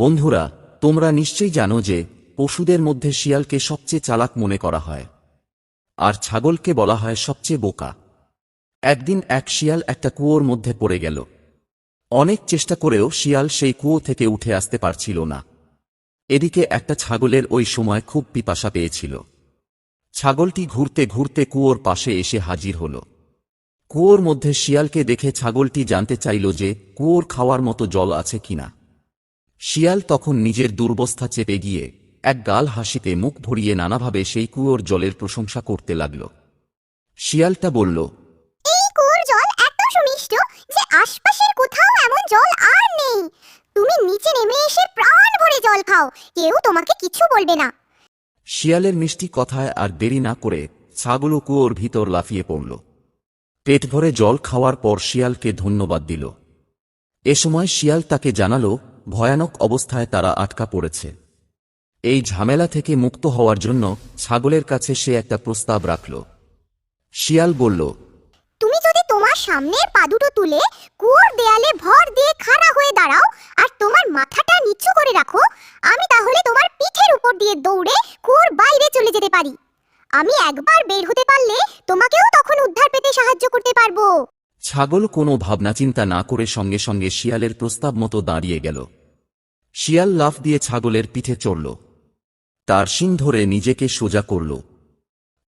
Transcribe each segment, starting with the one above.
বন্ধুরা, তোমরা নিশ্চয়ই জানো যে, পশুদের মধ্যে শিয়ালকে সবচেয়ে চালাক মনে করা হয়। আর ছাগলকে বলা হয় সবচেয়ে বোকা। একদিন এক শিয়াল একটা কুয়োর মধ্যে পড়ে গেল। অনেক চেষ্টা করেও শিয়াল সেই কুয়ো থেকে উঠে আসতে পারছিল না। এদিকে একটা ছাগলের ওই সময় খুব পিপাসা পেয়েছিল। ছাগলটি ঘুরতে ঘুরতে কুয়োর পাশে এসে হাজির হল। কুয়োর মধ্যে শিয়ালকে দেখে ছাগলটি জানতে চাইল যে, কুয়োর খাওয়ার মতো জল আছে কিনা। শিয়াল তখন নিজের দুর্বস্থা চেপে গিয়ে এক গাল হাসিতে মুখ ভরিয়ে নানাভাবে সেই কুয়োর জলের প্রশংসা করতে লাগল। শিয়ালটা বলল এই কুয়োর জল এত সুমিষ্ট যে আশপাশের কোথাও এমন জল আর নেই। তুমি নিচে নেমে এসে প্রাণ ভরে জল খাও কেউ তোমাকে কিছু বলবে না। শিয়ালের মিষ্টি কথায় আর দেরি না করে ছাগল কুয়োর ভিতর লাফিয়ে পড়ল। পেট ভরে জল খাওয়ার পর শিয়ালকে ধন্যবাদ দিল। এ সময় শিয়াল তাকে জানালো ভয়ানক অবস্থায় তারা আটকা পড়েছে। এই ঝামেলা থেকে মুক্ত হওয়ার জন্য ছাগলের কাছে সে একটা প্রস্তাব রাখল। শিয়াল বলল, তুমি যদি তোমার সামনের পা দুটো তুলে কুয়োর দেয়ালে ভর দিয়ে খাড়া হয়ে দাঁড়াও আর তোমার মাথাটা নিচু করে রাখো, আমি তাহলে তোমার পিঠের উপর দিয়ে দৌড়ে কুয়োর বাইরে চলে যেতে পারি। আমি একবার বের হতে পারলে তোমাকেও তখন উদ্ধার পেতে সাহায্য করতে পারব। ছাগল কোনো ভাবনা চিন্তা না করে সঙ্গে সঙ্গে শিয়ালের প্রস্তাব মতো দাঁড়িয়ে গেল। শিয়াল লাফ দিয়ে ছাগলের পিঠে চড়ল। তার শিং ধরে নিজেকে সোজা করল।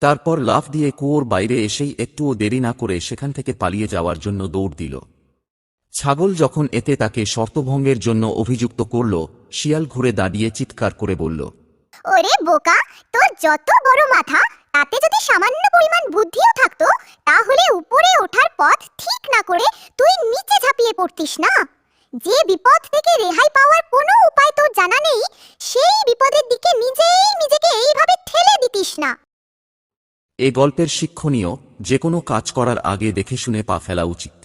তারপর লাফ দিয়ে কুয়োর বাইরে এসেই একটুও দেরি না করে সেখান থেকে পালিয়ে যাওয়ার জন্য দৌড় দিল। ছাগল যখন এতে তাকে শর্তভঙ্গের জন্য অভিযুক্ত করল, শিয়াল ঘুরে দাঁড়িয়ে চিৎকার করে বলল, ওরে বোকা, তোর যত বড় মাথা, তাতে যদি সামান্য পরিমাণ বুদ্ধিও থাকতো তাহলে উপরে ওঠার পথ ঠিক না করে তুই নিচে ঝাঁপিয়ে পড়তিস না। যে বিপদ থেকে রেহাই পাওয়ার কোনো উপায় তোর জানা নেই, সেই বিপদের দিকে নিজেই নিজেকে এইভাবে ঠেলে দিতিস না। এ গল্পের শিক্ষণীয় যে কোনো কাজ করার আগে দেখে শুনে পা ফেলা উচিত।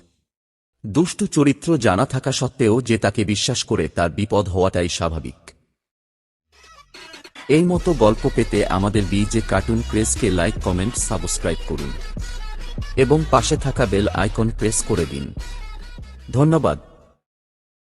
দুষ্টু চরিত্র জানা থাকা সত্ত্বেও যে তাকে বিশ্বাস করে তার বিপদ হওয়াটাই স্বাভাবিক। এই মতো গল্প পেতে আমাদের বিজে কার্টুন প্রেসকে লাইক, কমেন্ট, সাবস্ক্রাইব করুন। এবং পাশে থাকা বেল আইকন প্রেস করে দিন। ধন্যবাদ।